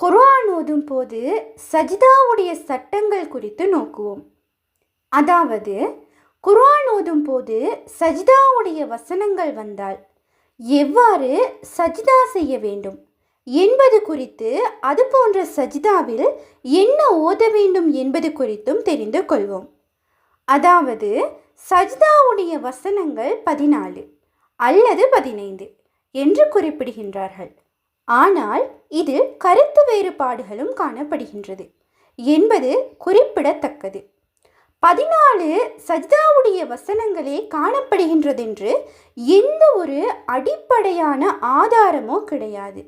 குர்ஆன் ஓதும் போது சஜிதாவுடைய சட்டங்கள் குறித்து நோக்குவோம். அதாவது குர்ஆன் ஓதும் போது சஜிதாவுடைய வசனங்கள் வந்தால் எவ்வாறு சஜிதா செய்ய வேண்டும்? என்பது குறித்து அது போன்ற சஜிதாவில் என்ன ஓத வேண்டும் என்பது குறித்தும் தெரிந்து கொள்வோம். அதாவது சஜிதாவுடைய வசனங்கள் பதினாலு அல்லது பதினைந்து என்று குறிப்பிடுகின்றார்கள். ஆனால் இதில் கருத்து வேறுபாடுகளும் காணப்படுகின்றது. என்பது குறிப்பிடத்தக்கது. பதினாலு சஜிதாவுடைய வசனங்களே காணப்படுகின்றதென்று எந்த ஒரு அடிப்படையான ஆதாரமோ கிடையாது.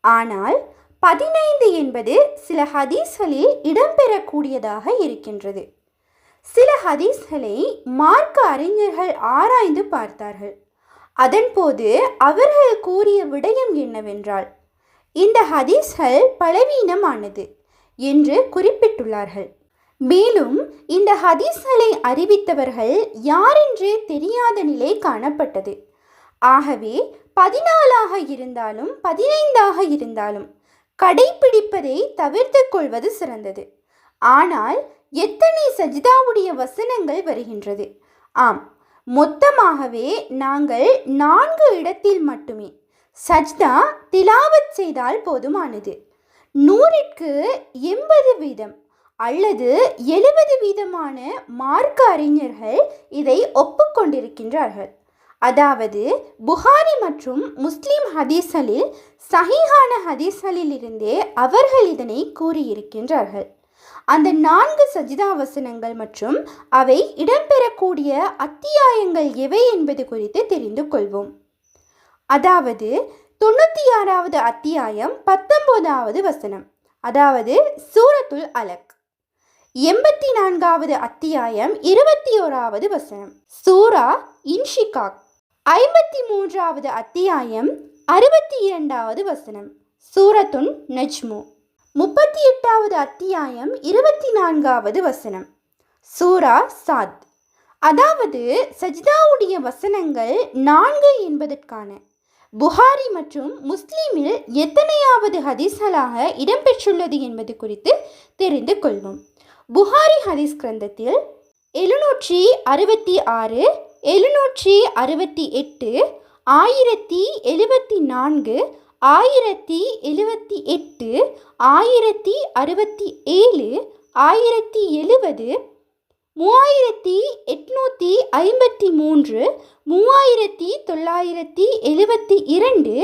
ஆனால் பதினைந்து என்பது சில ஹதீஸ்களில் இடம்பெறக்கூடியதாக இருக்கின்றது. சில ஹதீஸ்களை மார்க்க அறிஞர்கள் ஆராய்ந்து பார்த்தார்கள். அதன்போது அவர்கள் கூறிய விடயம் என்னவென்றால் இந்த ஹதீஸ்கள் பலவீனமானது என்று குறிப்பிட்டுள்ளார்கள். மேலும் இந்த ஹதீஸ்களை அறிவித்தவர்கள் யாரென்று தெரியாத நிலை காணப்பட்டது. ஆகவே பதினாலாக இருந்தாலும் பதினைந்தாக இருந்தாலும் கடைபிடிப்பதை தவிர்த்து கொள்வது சிறந்தது. ஆனால் எத்தனை சஜிதாவுடைய வசனங்கள் வருகின்றது? ஆம் மொத்தமாகவே நாங்கள் நான்கு இடத்தில் மட்டுமே. சஜ்தா திலாவத் செய்தால் போதுமானது. நூறிற்கு எண்பது வீதம் அல்லது எழுபது வீதமான மார்க்க அறிஞர்கள் இதை ஒப்புக்கொண்டிருக்கின்றார்கள். அதாவது புகாரி மற்றும் முஸ்லிம் ஹதீஸ்களில் சஹீஹான ஹதீஸ்களில் அவர்கள் இதனை கூறியிருக்கின்றார்கள். அந்த நான்கு சஜிதா வசனங்கள் மற்றும் அவை இடம்பெறக்கூடிய அத்தியாயங்கள் எவை என்பது குறித்து தெரிந்து கொள்வோம். அதாவது தொண்ணூற்றி ஆறாவது அத்தியாயம் பத்தொன்பதாவது வசனம். அதாவது சூரத்துல் அலக். எண்பத்தி நான்காவது அத்தியாயம் இருபத்தி ஓராவது வசனம். சூரா இன்ஷிகாக். ஐம்பத்தி மூன்றாவது அத்தியாயம் அறுபத்தி இரண்டாவது வசனம். சூரத்துன் நஜ்மு. முப்பத்தி எட்டாவது அத்தியாயம் இருபத்தி நான்காவது வசனம். சூரா சாத். அதாவது சஜிதாவுடைய வசனங்கள் நான்கு என்பதற்கான. புகாரி மற்றும் முஸ்லீமில் எத்தனையாவது ஹதீஸ்களாக இடம்பெற்றுள்ளது என்பது குறித்து தெரிந்து கொள்வோம். புகாரி ஹதீஸ் கிரந்தத்தில் எழுநூற்றி அறுபத்தி ஆறு எழுநூற்றி அறுபத்தி எட்டு ஆயிரத்தி எழுபத்தி நான்கு ஆயிரத்தி எழுபத்தி எட்டு ஆயிரத்தி அறுபத்தி ஏழு ஆயிரத்தி எழுபது மூவாயிரத்தி எட்நூற்றி ஐம்பத்தி மூன்று மூவாயிரத்தி தொள்ளாயிரத்தி எழுபத்தி இரண்டு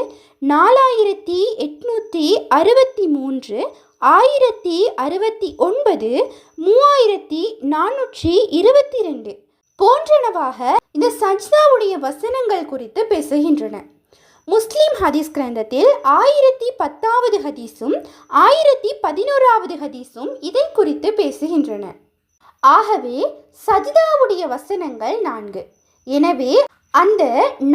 நாலாயிரத்தி எட்நூற்றி அறுபத்தி மூன்று ஆயிரத்தி அறுபத்தி ஒன்பது மூவாயிரத்தி நானூற்றி இருபத்தி ரெண்டு போன்றனவாக இந்த சஜ்தாவுடைய வசனங்கள் குறித்து பேசுகின்றன. முஸ்லீம் ஹதீஸ் கிரந்தத்தில் ஆயிரத்தி பத்தாவது ஹதீஸும் ஆயிரத்தி பதினோராவது ஹதீஸும் இதை குறித்து பேசுகின்றன. ஆகவே சஜிதாவுடைய வசனங்கள் நான்கு. எனவே அந்த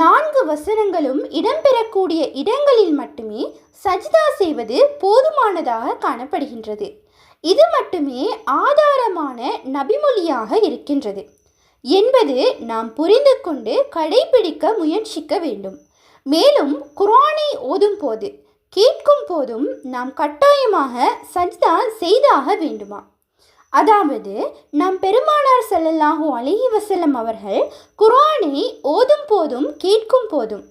நான்கு வசனங்களும் இடம்பெறக்கூடிய இடங்களில் மட்டுமே சஜிதா செய்வது போதுமானதாக காணப்படுகின்றது. இது மட்டுமே ஆதாரமான நபிமொழியாக இருக்கின்றது. என்பது நாம் புரிந்து கொண்டு கடைபிடிக்க முயற்சிக்க வேண்டும். மேலும் குரானை ஓதும் போது கேட்கும் போதும் நாம் கட்டாயமாக சஜ்தா செய்தாக வேண்டுமா? அதாவது நம் பெருமானார் செல்லல்லாஹூ அலஹி வசல்லம் அவர்கள் குரானை ஓதும் போதும் கேட்கும் போதும்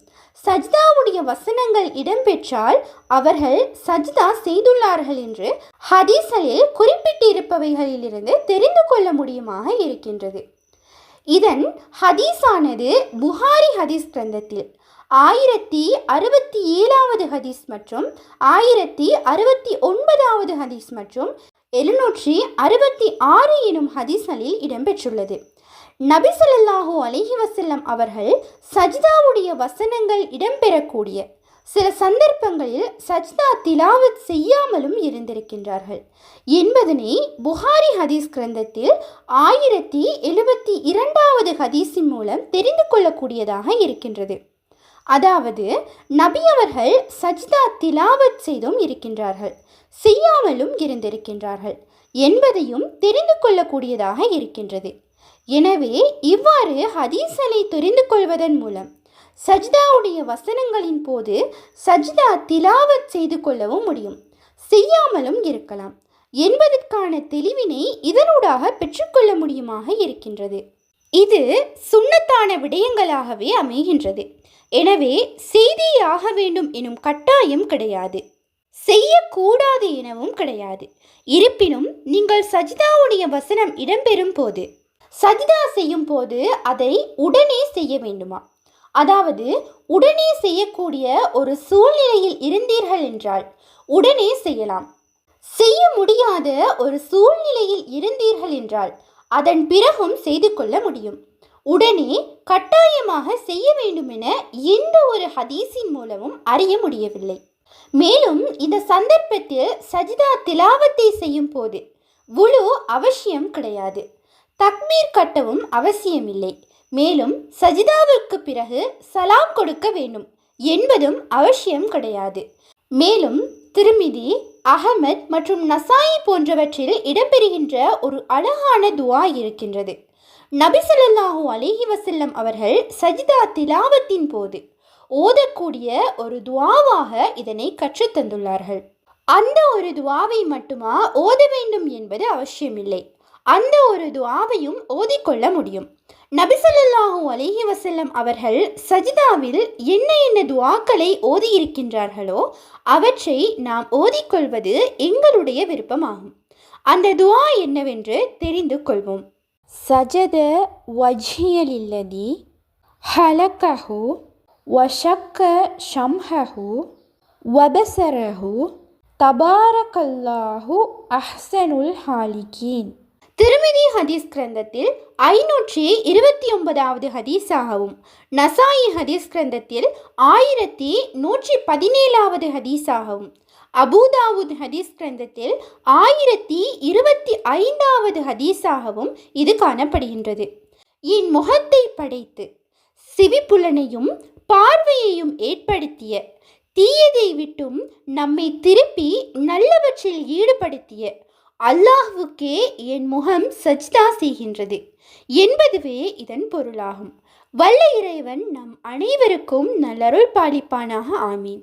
சஜ்தாவுடைய வசனங்கள் இடம்பெற்றால் அவர்கள் சஜ்தா செய்துள்ளார்கள் என்று ஹதீசலில் குறிப்பிட்டிருப்பவைகளிலிருந்து தெரிந்து கொள்ள முடியுமாக இருக்கின்றது. இதன் ஹதீஸானது புகாரி ஹதீஸ் கிரந்தத்தில் ஆயிரத்தி அறுபத்தி ஏழாவது ஹதீஸ் மற்றும் ஆயிரத்தி அறுபத்தி ஒன்பதாவது ஹதீஸ் மற்றும் எழுநூற்றி அறுபத்தி ஆறு எனும் ஹதீஸ்களில் இடம்பெற்றுள்ளது. நபிசல்லாஹூ அலிஹி வசல்லம் அவர்கள் சஜிதாவுடைய வசனங்கள் இடம்பெறக்கூடிய சில சந்தர்ப்பங்களில் சஜ்தா திலாவத் செய்யாமலும் இருந்திருக்கின்றார்கள். என்பதனை புகாரி ஹதீஸ் கிரந்தத்தில் ஆயிரத்தி எழுபத்தி இரண்டாவது ஹதீஸின் மூலம் தெரிந்து கொள்ளக்கூடியதாக இருக்கின்றது. அதாவது நபி அவர்கள் சஜ்தா திலாவத் செய்தும் இருக்கின்றார்கள் செய்யாமலும் இருந்திருக்கின்றார்கள் என்பதையும் தெரிந்து கொள்ளக்கூடியதாக இருக்கின்றது. எனவே இவ்வாறு ஹதீஸனை தெரிந்து கொள்வதன் மூலம் சஜ்தாவுடைய வசனங்களின் போது சஜ்தா திலாவத் செய்து கொள்ளவும் முடியும் செய்யாமலும் இருக்கலாம் என்பதற்கான தெளிவினை இதனூடாக பெற்றுக்கொள்ள முடியுமாக இருக்கின்றது. இது சுண்ணத்தான விடயங்களாகவே அமைகின்றது. எனவே செய்தியாக வேண்டும் எனும் கட்டாயம் கிடையாது. செய்யக்கூடாது எனவும் கிடையாது. இருப்பினும் நீங்கள் சஜிதாவுடைய வசனம் இடம்பெறும் போது சஜிதா செய்யும் போது அதை உடனே செய்ய வேண்டுமா? அதாவது உடனே செய்யக்கூடிய ஒரு சூழ்நிலையில் இருந்தீர்கள் என்றால் உடனே செய்யலாம். செய்ய முடியாத ஒரு சூழ்நிலையில் இருந்தீர்கள் என்றால் அதன் பிறகும் செய்து கொள்ள முடியும். உடனே கட்டாயமாக செய்ய வேண்டும் என எந்த ஒரு ஹதீஸின் மூலமும் அறிய முடியவில்லை. மேலும் இந்த சந்தர்ப்பத்தில் சஜிதா திலாவத்தை செய்யும் போது உழு அவசியம் கிடையாது. தக்மீர் கட்டவும் அவசியமில்லை. மேலும் சஜிதாவிற்கு பிறகு சலாம் கொடுக்க வேண்டும் என்பதும் அவசியம் கிடையாது. மேலும் திருமிதி அகமத் மற்றும் நசாயி போன்றவற்றில் இடம்பெறுகின்ற ஒரு அழகான துவா இருக்கின்றது. நபிசல்லாஹூ அலிஹி வசல்லம் அவர்கள் சஜிதா திலாவத்தின் போது ஓதக்கூடிய ஒரு துவாவாக இதனை கற்றுத்தந்துள்ளார்கள். அந்த ஒரு துவாவை மட்டுமா ஓத வேண்டும் என்பது அவசியமில்லை. அந்த ஒரு துவாவையும் ஓதிக்கொள்ள முடியும். நபிசல்லாஹூ அலிஹி வசல்லம் அவர்கள் சஜிதாவில் என்ன என்ன துவாக்களை ஓதியிருக்கின்றார்களோ அவற்றை நாம் ஓதிக்கொள்வது எங்களுடைய விருப்பமாகும். அந்த துவா என்னவென்று தெரிந்து கொள்வோம். சஜத வஜ்ஹியலில்லதி ஹலக்கஹு வஷக்க ஷம்ஹு வபசரஹு தபாரகல்லாஹு அஹ்சனுல் ஹாலிகீன் திருமிதி ஹதீஸ் கிரந்தத்தில் ஐநூற்றி இருபத்தி ஒன்பதாவது ஹதீஸாகவும் நசாயி ஹதீஸ் கிரந்தத்தில் ஆயிரத்தி நூற்றி பதினேழாவது ஹதீஸாகவும் அபூதாவுத் ஹதீஸ் கிரந்தத்தில் ஆயிரத்தி இருபத்தி ஐந்தாவது ஹதீஸாகவும் இது காணப்படுகின்றது. என் முகத்தை படைத்து சிவிப்புலனையும் பார்வையையும் ஏற்படுத்திய தீயதை விட்டும் நம்மை திருப்பி நல்லவற்றில் ஈடுபடுத்திய அல்லாஹுக்கே என் முகம் சஜ்தா செய்கின்றது என்பதுவே இதன் பொருளாகும். வல்ல இறைவன் நம் அனைவருக்கும் நல்லருள் பாலிப்பானாக ஆமீன்.